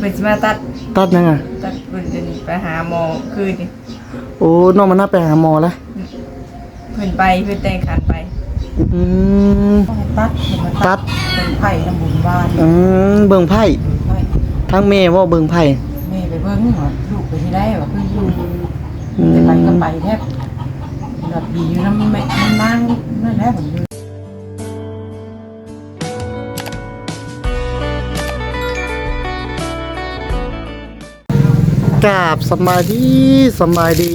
เพิ่นสิมาตัดตัดยังอะตัดเพิ่นจะไปหาหมอคืนนี่โอ้น้องมันน่าไปหาหมอแล้วเพิ่นไปเพิ่นแต่งขันไปอืมตัดเห็นมันตัดเป็นไผ่ทำบุญบ้านอืมเบิ่งไพ่ไผ่ทั้งแม่ว่าเบิ่งไพ่แม่ไปเบิ่งว่าลูกไปที่ได้ว่าคืออยู่อืมจะไปก็ไปแทบแบบดีอยู่น้ำแม่น้ำนั่งนั่นแหละผมอยู่ กราบสบายดีสบายดี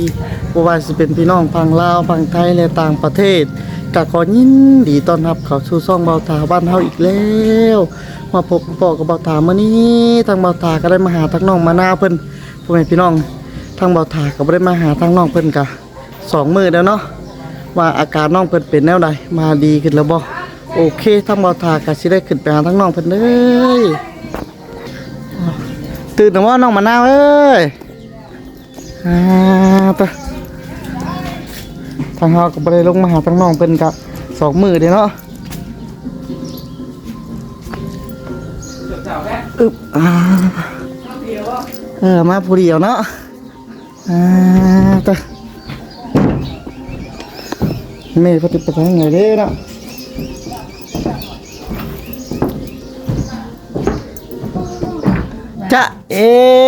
บว่าสิเป็นพี่น้องพังลาวพังไทยและต่างประเทศก็ขอยินดีต้อนรับเขาสู่ช่องเบาตาบ้านเฮาอีกแล้วมาพบปอกับเบาตามื้อนี้ทางเบาตาก็ได้มาหาทางน้องมาหน้าเพิ่นพ่อแม่พี่น้องทางเบาตาก็ได้มาหาทางน้องเพิ่นกะสองมือแล้วเนาะว่าอาการน้องเพิ่นเป็นแนวใดมาดีขึ้นแล้วบ่โอเคทางเบาตาก็สิได้ขึ้นไปหาทางน้องเพิ่นเลย ตื่นแต่ว่าน้องมะนาวเอ้ยอ่าไปทางเฮาก็บ่ได้ลงมาหาทางน้องเพิ่นกะสองมือเด้เนาะอึบอ่าเออมาผู้เดียวเนาะอ่าไปแม่ปฏิปทางไงเด้เนาะ จะเอ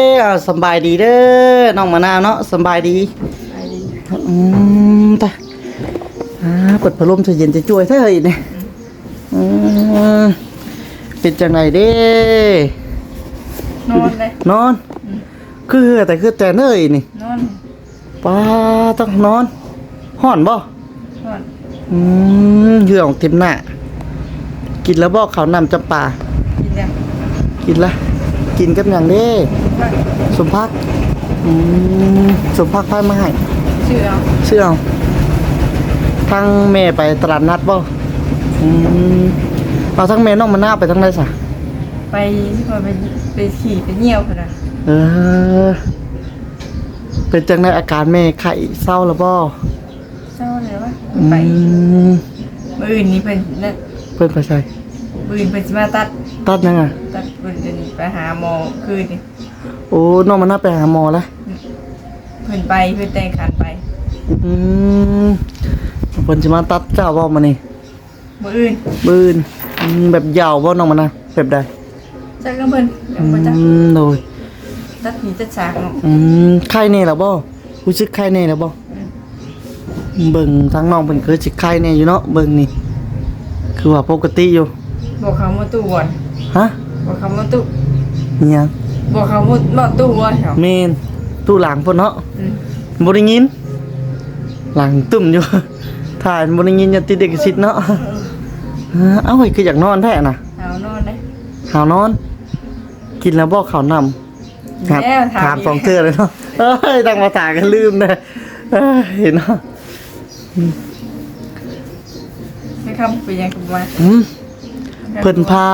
อเอาสำบายดีเด้อน้องมะนาวเนาะสำบายดีไปดีอืมตาอ่าเปิดพัดลมจะเย็นจะจ่วยเท่าไหร่เนี่ยอืมเป็นจังไหนเด้นอนเลยนอน คือแต่คือแต่เนยนี่นอนป้าต้องนอนห่อนบ่นอนอืมเหยื่อของเต็มหน้ากินแล้วบ่ข้าวน้ำจำปากินแล้วกินละ กินกับอย่างเด้สมพักอืมสมพักพายมาให้ชื่อเอาเชื่อเอาทั้งแม่ไปตลาดนัดบ่อืมเอาทั้งแม่น้องมาหน้าไปทั้งไรสะไปที่ว่าไปไปขี่ไปเหี่ยวพุ่นน่ะเออ เป็นจังในอาการแม่ไข้เศร้าแล้วบ่เศร้าเลยวะอืไปมมื้ออื่นนี้เพิ่นนั่นเพิ่นไปใช่มื้ออื่นเพิ่นสิมาตัด ตัดยังอะตัดเพิ่นจะไปหาหมอคืนนี่โอ้น้องมาหน้าไปหาหมอแล้วเพิ่นไปเพิ่นแต่งขันไปอืมเพิ่นสิมาตัดเจ้าบ่มานี่มื้ออื่นบืนอืมแบบยาวบ่น้องมานะแบบใดจักกับเพิ่นยังอืบ่จักมโดยตัดหนีตัดฉากเนาะอืมไข้แน่แล้วบ่รู้สึกไข้แน่แล้วบ่เบิ่งทางน้องเพิ่นคือสิไข้แน่อยู่เนาะเบิ่งนี่ คือว่าปกติอยู่ บอกเขามาตู้ก่อนฮะบอกเขามาตู้อิหยังบอกเขามามาตู้ก่อนเหรอแม่นตู้หลังพุ่นเนาะอืมบ่ได้ยิน หลังตุ่มอยู่ ถ่ายบ่ได้ยินอย่าติดเด็กสิทธิ์เนาะเออเอ้าเฮ้ยคืออยากนอนแท้น่ะเอานอนได้หาวนอน กินแล้วบ่ข้าวนำครับแล้วถามถามอีกสองเทื่อเลยเนาะเอ้ยตั้งมาถามกันลืมนะเอ้ยเห็นเนาะไม่คำไปยังกับมาอืม เพิ่นพา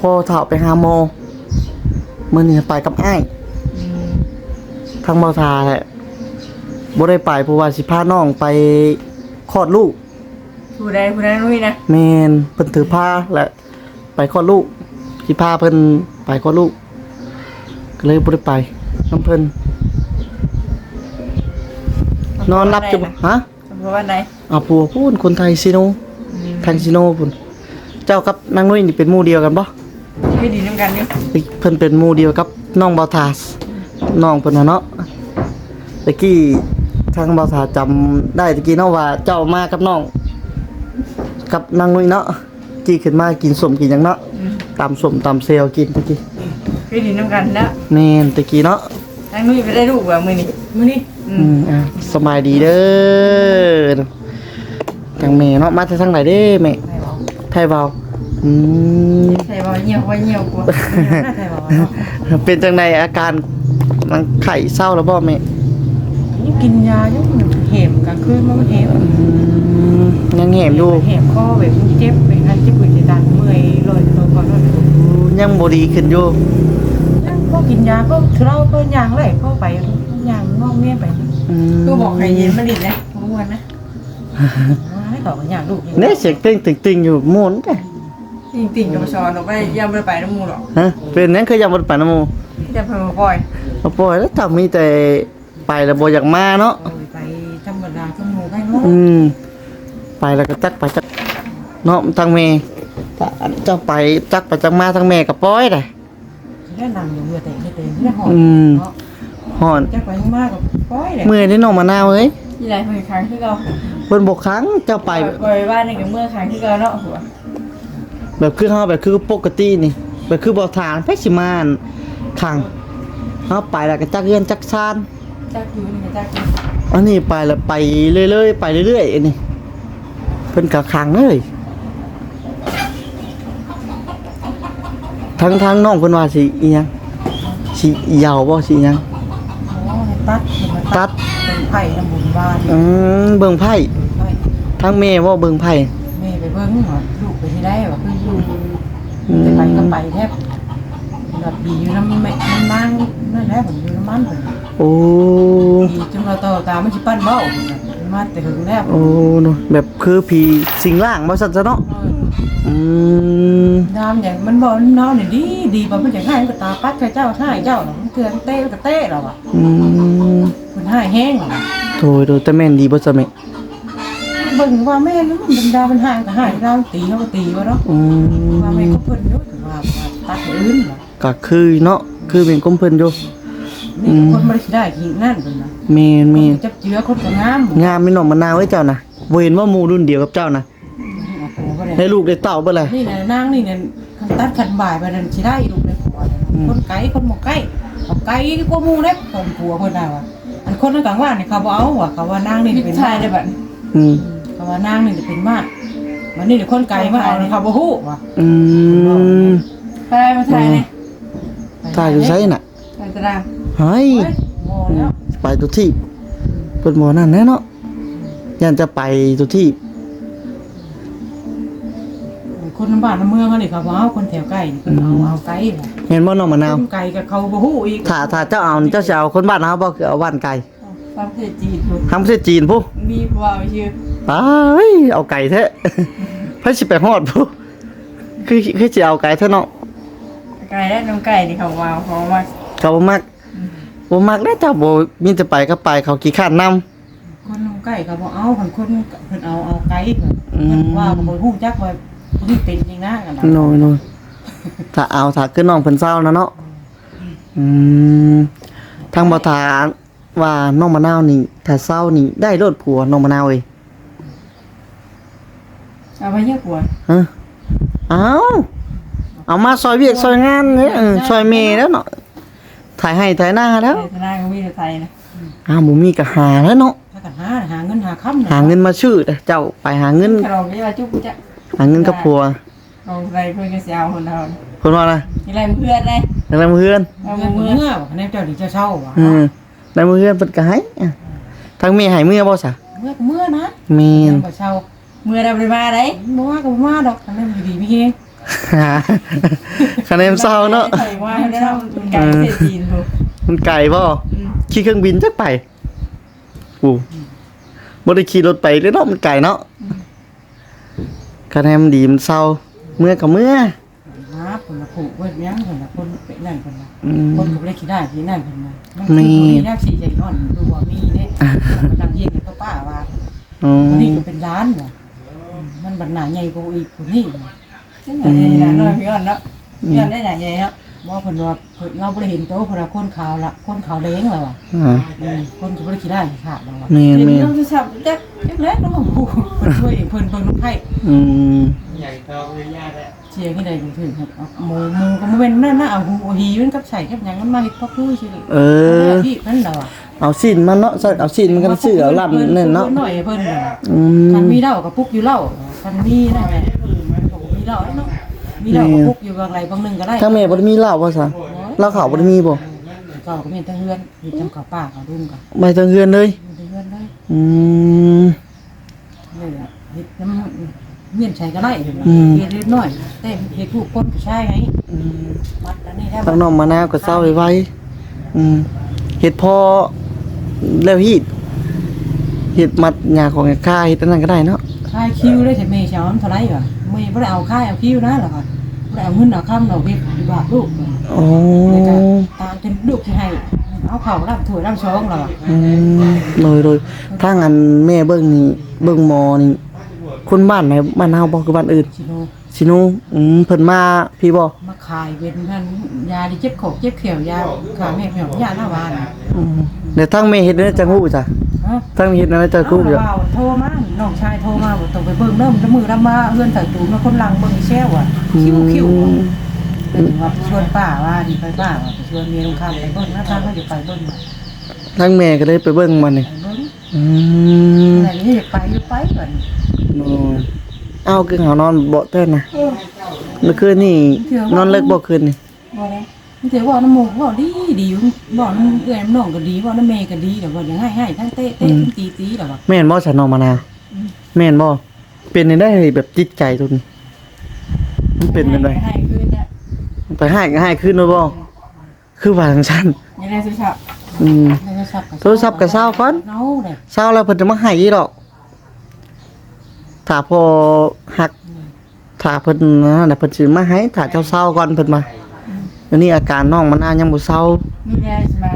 พ่อเฒ่าไปหาหมอมื้อนี้ไปกับอ้ายอืมทางเมาทาแหละบ่ได้ไปเพราะว่าสิพาน้องไปคลอดลูก ผู้ใดผู้ใดนุ้ยนะแม่นเพิ่นถือผ้าและไปคลอดลูกสิพาเพิ่นไปคลอดลูก ก็เลยบ่ได้ไปนํเพิ่นนอนรับอยู่บ่ฮะ เพราะว่าใดอาปัวพูนคนไทยซิโนอืม ทางซิโนพุ่นเจ้ากับนางนุ้ยนี่เป็นหมู่เดียวกันบ่คือดีน้ำกันอยู่เพิ่นเป็นหมู่เดียวกับน้องบอทาสน้องเพิ่นน่ะเนาะตะกี้ทางบอทาจำได้ตะกี้เนาะว่าเจ้ามากับน้อง กับนางนุ้ยเนาะกี้ขึ้นมากินสมกินหยังเนาะอืมตำสมตำเซลกินตะกี้คือดีน้ำกันแล้วแม่นตะกี้เนาะ นางนุ้ยไปได้ลูกว่ามื้อนี้มื้อนี้อือืมมอะสบายดีเด้อทางแม่เนาะมาจากทางไหนเด้แม่ไผ่บอกไทยเว้า อืมใช่บ่เหี่ยวว่าเหี่ยวกว่าน่าไผ่บอกเนาะเป็นจังไดอาการมันไข้เศร้าแล้วบ่แม่นี่กินยาอยู่เห็มกลางคืนมันเห็มอืมยังแหมอยู่เห็มคอแบบเจ็บเป็นอันเจ็บปวดจะดันเมื่อยลอยตัวก่อนว่ายังบ่ดีขึ้นอยู่ก็กินยาก็คือเราก็ยางแหละก็ไปยางงอกเมียไปอืมคือบอกให้เย็นมันดินะบ่ม่วนนะให้ต่อกันยางลูกเนี่ยเสียงเต้งตึงๆอยู่หมุนแต่ จริงๆกับชอนออกไปยังไม่ได้ไปน้ำมูหรอกฮะเป็นหยังเคยอยากบ่ไปนำหมู่จะเพิ่มปล่อยบ่ปล่อยแล้วถ้ามีแต่ไปแล้วบ่อยากมาเนาะ โอ้ยไปธรรมดาชั่วโมงไปเนาะอืมไปแล้วก็จักไปจักเนาะทางแม่ถ้าเจ้าไปจักไปจักมาทางแม่ก็ปล่อยได้แนะนำอยู่เมื่อแต่ไม่เต็มไม่ได้หอดอืม เนาะฮ้อนจะไปมากกับป้อยเลยเมื่อยได้น้องมะนาวเอ้ยที่ไหนเพิ่งครั้งที่เราเพิ่นบ่ครั้งเจ้าไป ปล่อยบ้านในกับเมื่อครั้งที่เราเนาะหัว แบบคือเฮาแบบคือปกตินี่แบบคือบ่ทานไปสิมาอั่นขังเฮาไปแล้วก็จักเรือนจักซานจักอยู่นี่จักอยู่อันนี้ไปแล้วไปเรื่อยๆไปเรื่อยๆอันนี้เพิ่นก็ขังเลยทั้งทั้งน้องเพิ่นว่าสิอีหยังสิยาวบ่สิอีหยังโอ้ยตัดมันตัดเป็นไผ่น้ำบุญบ้านอืมเบิ่งไพ่ไผ่ทั้งแม่ว่าเบิ่งไพ่แม่ไปเบิ้งหอลูกไปที่ได้ว่าคือ อยู่อืมจะไปก็ไปแทบแบบดีอยู่น้ำแม่น้ำนั่งนั่นแหละผมอยู่น้ำมันผมโอ้ดีจนเราโตตาไม่ชิปั้นเบ้ามันมาแต่ถึงแล้วโอ้เนอะแบบคือผีสิงล่างบ่ซั่นซะเนาะอืมน้ำอย่างมันบอกน้ำเนี่ยดีดีพอมันจะให้ก็ตาปัดเจ้าให้เจ้าหรอมันเตือนเต้ก็เต้เราอะอืมมันให้แห้งหรอโถยโดยแต่แม่นดีบ่ซะแม่เบิ่งว่าแม่มันบรรดามันให้ก็ให้เราตีเขาก็ตีวะเนาะอืว่าแม่มก็เพิ่นอยู่ว่าตัดอื่นหรอก็คือเนาะคือเป็นกลมเพิ่นอยู่นี่คนไม่ได้ได้กินนั่นเป็นนะแม่นแม่นจับเจือคนก็งามงามมีน้องมะนาวไว้เจ้านะบ่เห็นว่าหมู่รุ่นเดียวกับเจ้านะให้ลูกได้เต้าเบ่ล่ะนี่นะนางนี่เนี่ยคันตัดคันบ่ายไปนั่นสิได้ลูกได้ผัวคนไกลคนบ่ไกลเอาไกลกว่าหมู่เด้คนผัวเพิ่นน่ะว่าอันคนนั้นกลางว่านี่เขาบ่เอาว่ะเขาว่านางนี่พิเป็นชายได้บัดอืม เขาว่านางนี่จะเป็นมากวันนี้เดี๋ยวคนไกลมาเอาเขาบ่ฮู้ว่ะอืมไปมาถ่ายเลยตายอยู่ไสน่ะถ่ายตารางเฮ้ยเฮ้ยโง่แล้วไปตัวที่เปิดหมอนั่นแน่เนาะยันจะไปตัวที่คนน้ำบ้านน้ำเมืองอันนี้เขาบ่เอาคนแถวใกล้นี่เพิ่นเอาเอาไกลว่ะเห็นบ่น้องมะนาวคนไกลกับเขาบ่ฮู้อีกถ้าถ้าเจ้าเอานี่เจ้าจะเอาคนบ้านเฮาบ่คือเอาบ้านไก่ ฟังเพลงจีนดูทำประเทศจีนพุมีว่าชื่อตายเอาไก่แท้ไผสิไปฮอดพุคือคือสิเอาไก่แท้เนาะไก่และน้องไก่ที่เขาวางเขามาเขาบ่มักบ่มักแล้วเจ้าบ่มีแต่ไปก็ไปเขาขี้ข้านนํคนน้ำใกล้เขาบ่เอาคนคนเพิ่นเอาเอาไกลเพิ่นอืม เพิ่นว่าก็บ่ฮู้จักว่านี่เป็นจริงนะกันนะโน้ยๆถ้าเอาถ้าคือน้องเพิ่นเศร้านะเนาะ อืมทางบ่ทา ว่าน้องมะนาวนี่ถ้าเศร้านี่ได้รถผัวน้องมะนาวเอ้ยเอาไปเยอะกว่าฮะเอาเอามาซอยเวียกซอยงานเนี่ยเออซอยเมย์แล้วเนาะถ่ายให้ถ่ายหน้าแล้วในตารางก็มีแต่ไทยนะอ้าวบ่มีก็หาแล้วเนาะถ้ากันหาหาเงินหาค่ำหาเงินมาชื่อเด้อเจ้าไปหาเงินขนมนี่ว่าจุ๊บจะหาเงินกับผัวเอาอะไรเพื่อนก็เสียเอาคนเราเพิ่นว่านะอะไรเพื่อนเลยได้มาเพื่อนเอาเงินเมื่อคะแนนเจ้าดิเจ้าเช่าว่ะเออ ได้มาเพื่อนเพิ่นก็ให้อะทางเมย์ให้เมื่อบ่ซะเมื่อเมื่อนะแม่น บ่เช่าเมื่อเราไปมาได้บ่ว่าก็บ่ว่าดอกคะแนนอยู่ดีมีเฮงหาคะแนนเศร้าเนาะใส่ว่าแล้วไก่เสียจีนดูมันไกลบ่ขี่เครื่องบินจักไปอู้บ่ได้ขี่รถไปเลยเนาะมันไกลเนาะคะแนนมันดีมันเศร้าเมื่อกับเมื่อมา คนละผูกเว้ยยังคนละคนเป็นนั่นคนละอืมคนก็บ่ได้คิดได้คิดนั่นคนละมีมีนักสีใจอ่อนดูว่ามีเนี่ยมันทำเย็นกับป้าว่าอ๋อคนนี้ก็เป็นร้านว่ะมันบันหนาใหญ่กว่าอีกคนนี้นี่นะน้อยพี่อ่อนเนาะพี่อ่อนได้ไหนใหญ่เนาะบ่เพิ่นว่าเพิ่นเราบ่ได้เห็นโตเพิ่นว่าคนขาวละคนขาวแดงแล้วอะอ่าอืมคนก็บ่ได้คิดได้ขาดแล้วอะแม่นเห็นแม่นต้องจะสับจักจักแล้วน้องผู้เพิ่นช่วยเพิ่นเพิ่นน้องไผอืมเชียร์ที่ใดถึงถึงครับเอาหมูหมูก็บ่แม่นนั่นนะเอาหูเอาหีมันกับใส่กับหยังมันมาเฮ็ดพ่อคือซื่อเออที่นั่นแล้วอะเอาสิ้นมันเนาะใส่เอาสิ้นมันก็ซื้อเอาลำนั่นเนาะหน่อยเพิ่นน่ะอืคันมมีเหล้ากับปุกอยู่เหล้าคันมีนั่นแหละมีเหล้าเนาะมีเหล้ากับปุกอยู่บางไรบางหนึงก็ได้ทางแม่บ่ได้มีเหล้าบ่ซะเหล้าขาวบ่ได้มีบ่เก่าก็มีทั้งเฮือนมีทั้งข้าวป้าข้าวดุ้งก็ไปทางเฮือนเลย มีทั้งเฮือนเลยอืม นี่แหละเฮ็ดน้ำเมียนใช้ก็ได้เฮ็ดอืม เฮ็ดน้อยแต่เฮ็ดถูกคนก็ใช่ไงอืมมัดอันนี้ได้ทางน้องมะนาวก็เศร้าไว้ๆอืมเฮ็ดพอแล้วฮีดเฮ็ดมัดหญ้าของค่าเฮ็ดอันนั้นก็ได้เนาะคายคิวได้แต่เมย์เช้ามันเท่าไหร่วะไม่บ่ได้เอาค่ายเอาคิวนะหรอกค่ะบ่ได้เอาเงินเอาคำดอกเบี้ยบาปลูกโอ้แล้วก็ตามจนลูกที่ให้เอาข้าวรับถ้วยรับช้อนแล้วอะอืมเลยเลยถ้างั้นแม่เบิ่งนี่เบิ่งหมอนี่ คนบ้านไหนบ้านเฮาบ่คือบ้านอื่นชิโนสิหนูอืมเพิ่นมาพี่บ่มาขายเป็นท่านยาที่เจ็บขอกเจ็บเขียวยาขาแม่เหี่ยวยาหน้าวานอะอืมเดี๋ยวทั้งแม่เฮ็ดได้จังฮู้จ้ะฮะทั้งเฮ็ดได้จังฮู้เอาจ้ะเบาโทรมาน้องชายโทรมาบอกต้องไปเบิ่งเริ่มมือรับมาเอื้อนใส่ตูนมาคนหลังเบิ่งแช่วอะคิ้วคิ้วแต่ถึงว่าชวนป้าว่าดีไปป้าว่าไปชวนเมียลงคำไปเบิ่งนะท่านก็จะไปเบิ่งมาทั้งแม่ก็ได้ไปเบิ่งมันนี่ไปเบิ่งอืมแต่นี่จะไปอยู่ไปก่อนโอ้ย เอาคือเขานอนบ่เต้นนะเมื่อคืนนี่นอนเลิกบ่คืนนี่บ่ได้มันถือว่าน้ำมูกบ่ดีดีอยู่บ่น้ำเอื้อยน้ำน้องก็ดีบ่น้ำเมย์ก็ดีแต่ว่าอย่างให้ให้ทั้งเตะเตะทั้งตีตีแต่ว่าแม่นบ่ฉันนอนมานาวแม่นบ่เป็นได้แบบจิตใจตุนมันเป็นจังไดให้คืนเนี่ยไปให้ก็ให้ขึ้นด้วยบ่คือว่าจังซั่นยังได้สุชาติอืมโทรศัพท์โทรศัพท์ก็เศร้าก่อนเนาเลยเศร้าแล้วเพิ่นจะมาให้อีดอก ถ้าพอหักถ้าเพิ่นนั่นน่ะเพิ่นสิมาให้ถ้าเจ้าเศร้าก่อนเพิ่นมาอันนี้อาการน้องมันน่ายังบ่เศร้ามีแน่ใช่ไหม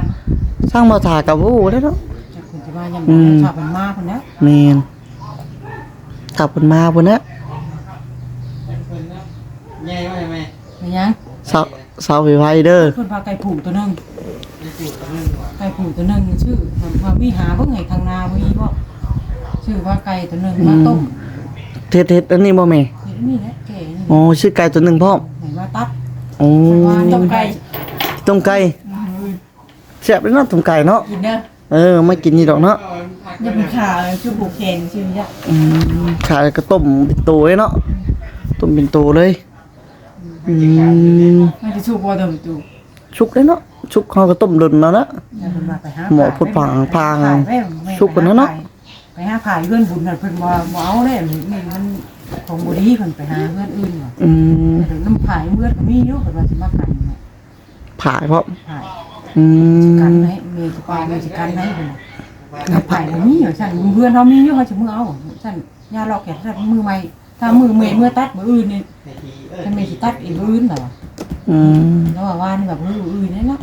สร้างบ่ทากับวู้แล้วเนาะจะคุณจะมายังอืมชอบมันมากคนนะแม่นถ้าเพิ่นมาพุ่นน่ะเป็นยังเศร้าเศร้าไวๆเด้อเพิ่นพาไก่ผูตัวหนึงไก่ผูตัวหนึงชื่อว่ามีหาเบิ่งให้ทางนาบ่มีบ่ชื่อว่าไก่ตัวหนึงมาต้ม เท็ดๆอันนี้บ่แม่เห็นนี่แหละแก่นี่อ๋อชื่อไก่ตัวหนึงพร้อมไหนมาตัดโอ้ว่าต้มไก่ต้มไก่แซ่บเลยเนาะต้มไก่เนาะกินเด้อเออมากินนี่ดอกเนาะอย่าเป็นขาชื่อผูกแขนชื่อเนี่ยอืมขายก็ต้มเป็นตัวเลยเนาะต้มเป็นตัวเลยอืมมันจะชุบบ่เดิมตูชุกเลยเนาะชุกเขาก็ต้มดนแล้วนะ อย่าเพิ่นมาไปหาหมอพูดพังพังขายแม่แม่ชุบกันนะเนาะ ไปหาขายเพื่อนบุญน่ะเพิ่นว่าบ่เอาเด้นี่มันของบ่ดีเพิ่นไปหาเพื่อนอื่นว่ะอืมแต่น้ำขายเมื่อก็มีอยู่เพิ่นว่าสิมาขายเนี่ยผายเพราะขายอืมกันให้เมย์สิปาเมย์สิกันให้เพิ่นน้ำขายก็มีอยู่ซั่นเพื่อนเฮามีอยู่เฮาสิมือเอาซั่นยาลอกแก่ซั่นมือใหม่ถ้ามือเมย์เมื่อตัดมืออื่นนี่ถ้าเมย์สิตัดอีกมืออื่นน่ะอืมแล้วว่าว่านี่แบบมืออื่นนี่เนาะ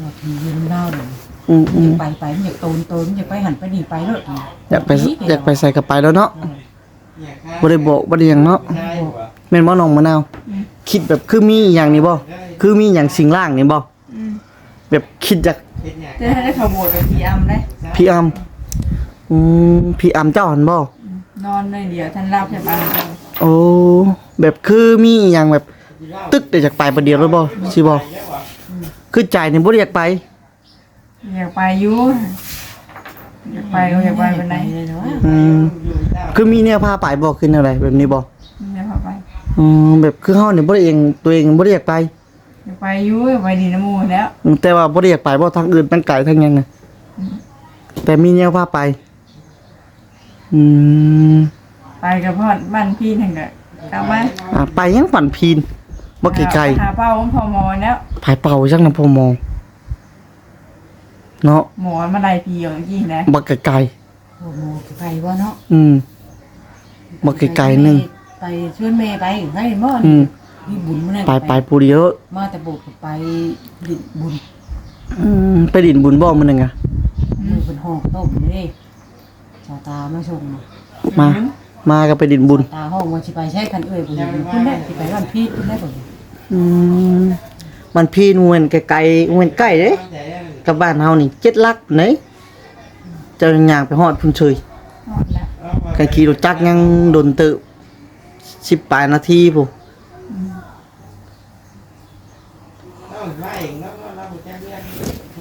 เราทียืนเล่าเลย อืมอืมไปไปมันอยากโตนโตนมันอยากไปหันไปนี่ไปเลยอยากไปอยากไปใส่กระไปแล้วเนาะบ่ได้บอกบ่ได้หยังเนาะแม่นบ่น้องมะนาวคิดแบบคือมีอหย่างนี้บ่คือมีหยังสิ่งล่างนี่บ่แบบคิดจากจะให้ได้ขบวนไปพีอัมได้พี่อำอืมพี่อำเจ้าหันบ่นอนในเดียวท่านเล่าแค่บางโอ้แบบคือมีอหย่างแบบ ตึกได้จากไปประเดียวแล้วบ่สิบ่คือใจนี่บ่ได้อยากไป อยากไปอยู่อยากไปก็อยากไปเป็นไหนเลยนะว่าอืมคือมีเนี่ยพาไปบ่ขึ้นอะไรแบบนี้บ่ไม่พาไปอืมแบบคือเฮานี่บ่ได้เองตัวเองบ่ได้อยากไปอยากไปอยู่อยากไปดีน้ำมูกแล้วอืมแต่ว่าบ่ได้อยากไปบ่ทางอื่นมันไกลทางหยังน่ะแต่มีเนี่ยพาไป อืมไปกับพ่อบ้านพี่ทั้งนั้นกลับมาอ่าไปยังฝันพีนบ่ไกลหาเป้าของพอมอแล้วๆภายเป่าจังนำพอมอง เนาะหมอมาไล่พีอย่างกี้นะบ่ไกลโอ้โหไปว่าเนาะๆอืมบ่ไกลๆหนึงไปชวนเมย์ไปให้บ่อืมนี่บุญมื้อนั้นไปไปผู้เดียวมาแต่โบกไปดิบุญอืมไปดินบุญบ่มื้อนึงอะมือเป็นห้องต้มนี่ชาวตามาส่งมามา มาก็ไปดินบุญ ตาห้องว่าสิไปใช้คันเอ้ยบุญคุณได้สิไปบ้านพี่คุณได้บ่อืมมันพี่นวลไกลๆนวลใกล้เด้ กับบ้านเฮานี่เจ็ดลักไหนเจ้าย่างไปฮอดพุ่นเฉยหมดแล้วกันขี่รถจักรยังโดนตึสิบปลายนาทีพุ่น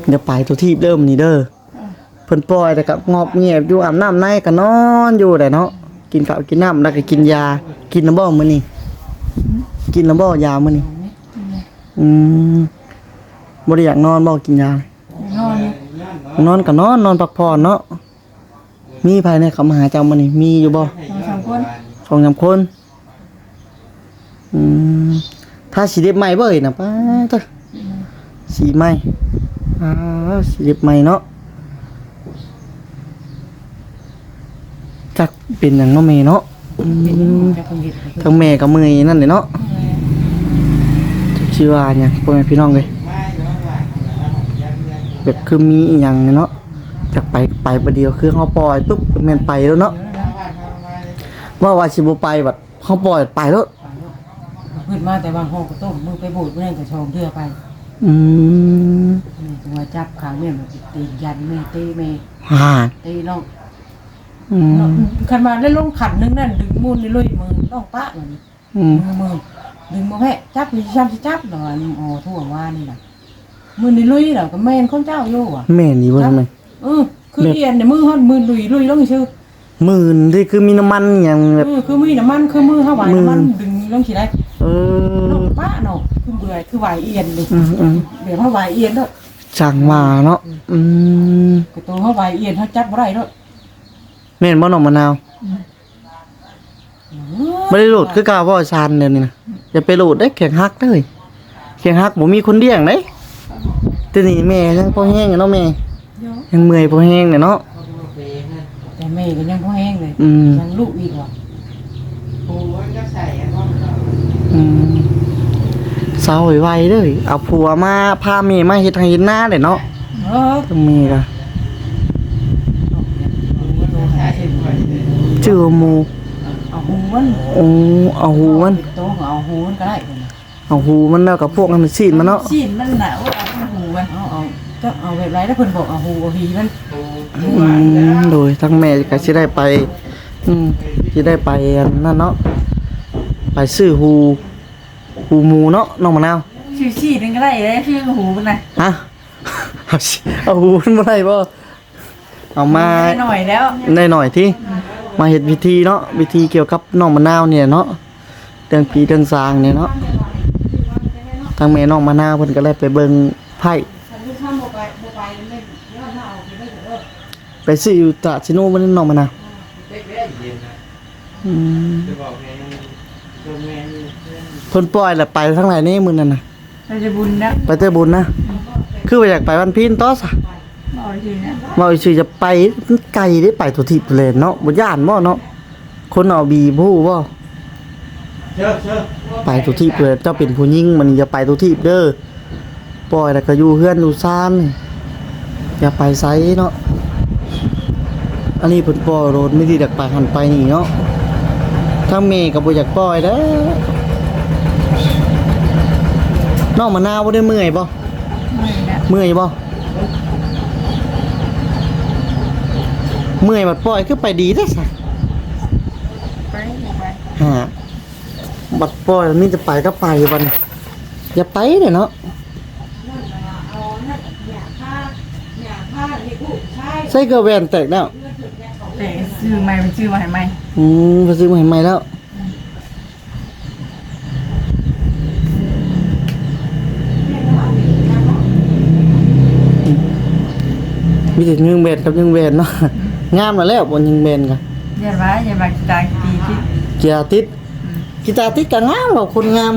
เดี๋ยวไปตัวที่เริ่มนี่เด้อเพิ่นปล่อยแต่กับงอบเงียบอยู่อาบน้ำในก็นอนอยู่ได้เนาะกินข้าวกินน้ำแล้วก็กินยา กินน้ำบ่มื้อนี้กินน้ำบ่ยามื้อนี้อืมบ่ได้อยากนอนบ่กินยา นอนนอนก็นอนนอนพักผ่อนเนาะมีภายในเขามาหาเจ้ามื้อนี้มีอยู่บ่นอนสองคนสองสามคนอืมถ้าสีเด็บใหม่บ่เอ่ยนะป้าตะสีใหม่อ่าสีเด็บใหม่เนาะจักเป็นหยังเนาะแม่เนาะอืมจะคนเห็ดทั้งแม่กับมือนั่นเลยเนาะจักชื่อว่าหยังพ่อแม่พี่น้องเลย แบบคือมีอหย่างเนาะจากไปไปประเดียวคือเขาปล่อยปุ๊บแม่นไปแล้วเนาะว่าว่าสิบ่ไปบัดเขาปล่อยไปแล้วขึ้นมาแต่บางห้องก็ต้มมือไปบูดเมื่อกับชองเทือไปอืมนี่จังหวะจับขางเนี่ยแบบตียันแม่ตีแม่ฮ่าตีน้องอืมขันมาเล่นลงขันนึงนั่นดึงมูลนี่ลุยมือต้องปะเหมือนอืมมือมือดึงมาแพะจับมีช้ำสิจับหน่อยอ๋อทั่วว่านี่น่ะ มือนี่ลุยเหรอก็แม่นข้นเจ้าโย่อะแม่นี่บ่ทำไมเออคือเอียนเนี่ยมือฮอนมือลุยลุยลงชื่อหมื่นที่คือมีน้ำมันอหย่างแบบเออคือมือน้ำมันคือมือเฮาไหวน้ำมันดึงลงสิได้เอน้อองป้าเนาะคือเบื่อคือไหวเอียนเลยอืมอืมเดี๋ยวเฮาไหวเอียนเด้อช่างมาเนาะอืมก็ตัวเฮาไหวเอียนเฮาจับบ่ได้เด้อแม่นบ่น้องมะนาวไม่ได้โหลดคือเกาว่าชานเดี๋ยวนี้นะอย่าไปโหลดได้แข่งฮักเลยแข่งฮักบ่มีคนเลี้ยงเด้ แต่นี่แม่ยังพอแห้งอยู่เนาะแม่ยังเมื่อยพอแห้งเนี่ยเนาะแต่แม่ก็ยังบ่แห้งเลยอืมยังลูกอีกว่ะอืมเศร้าไวๆเด้อเอาผัวมาพาแม่มาเฮ็ดให้เฮ็ดหน้าเด้เนาะเออทั้งแม่ก็ชื่อว่าหมูเอาหูมันโอ้เอาหูมันโตก็เอาหูมันก็ได้เอาหูมันแล้วกับพวกนั้นมันซีดมันเนาะชีนมันหนาวเอาหูมันเอา เอาก็เอาแบบไรแล้วเพิ่นบอกเอาหูเอาหีมันอืมโดยทั้งแม่ก็สิได้ไป อืมสิได้ไปอันนั่นเนาะไปซื้อหูหูหมูเนาะน้องมะนาวชื่อชีนึงก็ได้เลยชื่อหูมันน่ะฮะเอาสิเอาหูมันมาได้บ่เอามา ได้หน่อยแล้วได้หน่อยที่มาเฮ็ดวิธีเนาะวิธีเกี่ยวกับน้องมะนาวเนี่ยเนาะเรื่องผีเรื่องสางเนี่ยเนาะทางแม่น้องมะนาวเพิ่นก็เลยไปเบิ่งไพ่ ไปซื้ออยู่ตราชิโนมันน้องมะนาวอืมเพิ่นปล่อยแล้วไปทางไหนนี่มื้อนั้นน่ะ เราจะบุญนะไปเตอบุญนะ คือว่าอยากไปวันพีนต่อซะบอกจริงนะว่าอีชื่อจะไปมันไกลได้ไปตัวทิพย์เลยเนาะบ่ย่านบ่เนาะ คนเอาบีผู้บ่ไปตัวทิพย์เลยเจ้าเป็นผู้หญิงมันอย่าไปตัวทิพย์เด้อปล่อยแล้วก็อยู่เฮือนอยู่ซ่านอย่าไปไสเนาะ อันนี้เพิ่นปล่อยโรดไม่ได้อยากไปหันไปนี่เนาะถ้าแม่ก็บ่อยากปล่อยเด้อน้องมะนาวบ่ได้เมื่อยบ่ไม่นะเมื่อยบ่เมื่อยบัดปล่อยคือไปดีได้อสักไปไปฮะบัดปล่อยมีจะไปก็ไปบัดนอย่าไปเด้อเนาะใส่เกลือแวนแตกแล้วแต่ชื่ อใหม่เป็นชื่อใหม่ใหม่อืมไปซื้อมาให้ใหม่แล้วอืมมีแต่ยิงเบนกับยิงเบนเนาะ งามมาแล้วบนยิงเบนกันอย่าว่าอย่าว่าตายตีที่กีตาร์ติดกีตาร์ติดก็งามหรอกคนงาม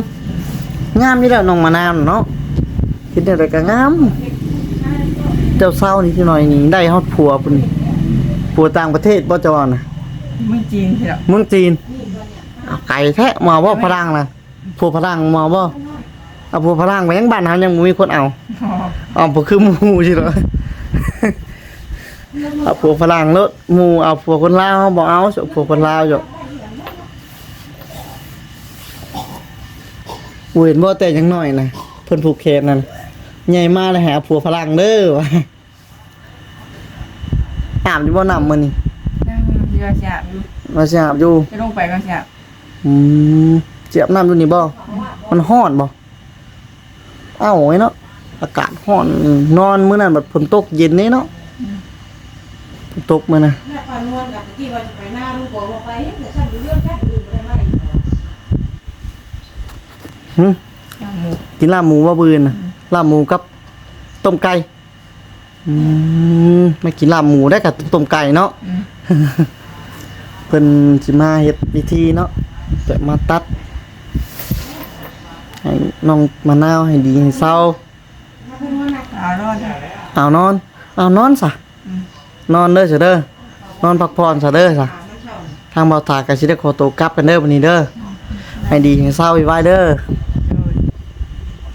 งามนี่แหละน้องมานาวเนาะคิดอะไรก็งาม เจ้าเศร้านี่ที่หน่อยนี่ได้ฮอดผัวปุ่น ผัวต่างประเทศบ่จอนะมึงจีนใช่หรอเมืองจีนเอาไก่แท้มาบ่พลังนะผัวพลังมาบ่เอาผัวพลังไปยังบ้านเฮายังบ่มีคนเอาอ๋อเอาบ่คือหมู่สิเหรอเอาผัวฝรั่งแล้วหมู่เอาผัวคนลาวบ่เอาสิเอาผัวคนลาวจ้ะกูเห็นบ่แต่ยังน้อยนะเพิ่นผูกแขนนั่นใหญ่มากเลยหาผัวฝรั่งเด้อวะ อาบอยู่บ่น้ำมื้อนี้นั่งเรือฉาบอยู่มาสิอาบอยู่จะลงไปก็ฉาบอืมเจียบน้ำอยู่นี่บ่มันร้อนบ่เอ้าไว้เนาะอากาศร้อนนอนมื้อนั้นบัดฝนตกเย็นนี่เนาะฝนตกมื้อน่ะแม่ปานวลกับที่ว่าจะไปหน้าลูกบอกว่าไปแต่ฉันอยู่เรื่องแค่อื่นบ่ได้ไหมหึย่างหมูกินลาบหมูว่าบืนน่ะลาบหมูกับต้มไก่ อืมไม่กินลาบหมูได้กับต้มไก่เนาะอืมเพิ่นสิมาเฮ็ดวิธีเนาะจะมาตัดให้น้องมะนาวให้ดีให้เศร้าเอารอดเอานอน เอานอนซะอืมนอนเด้อซะเด้อนอนพักผ่อนซะเด้อซะทางเบาตาก็สิได้ขอตัวกลับกันเด้อวันนี้เด้อให้ดีให้เศร้าไว้เด้อ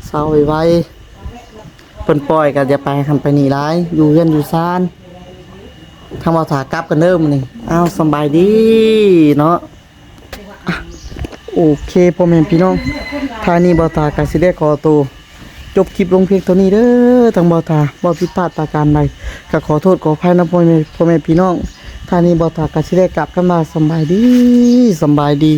เศร้าไว้ เพิ่นปล่อยก็จะไปคันไปนี่ร้าย อยู่เฮือนอยู่ซ่านทาเบาตากลับกันเด้อมื้อนี้อ้าวสบายดีเนาะอะโอเคพ่อแม่พี่น้องทานี้บาตาก็สิได้ขอตัวจบคลิปลงเพียงเท่านี้เด้อทางบาตาบ่ผิดพลาดประการใดก็ขอโทษขออภัยนะพ่อแม่พ่อแม่พี่น้องทานี้บอตากาชิได้กลับกันมาสบายดีสบายดี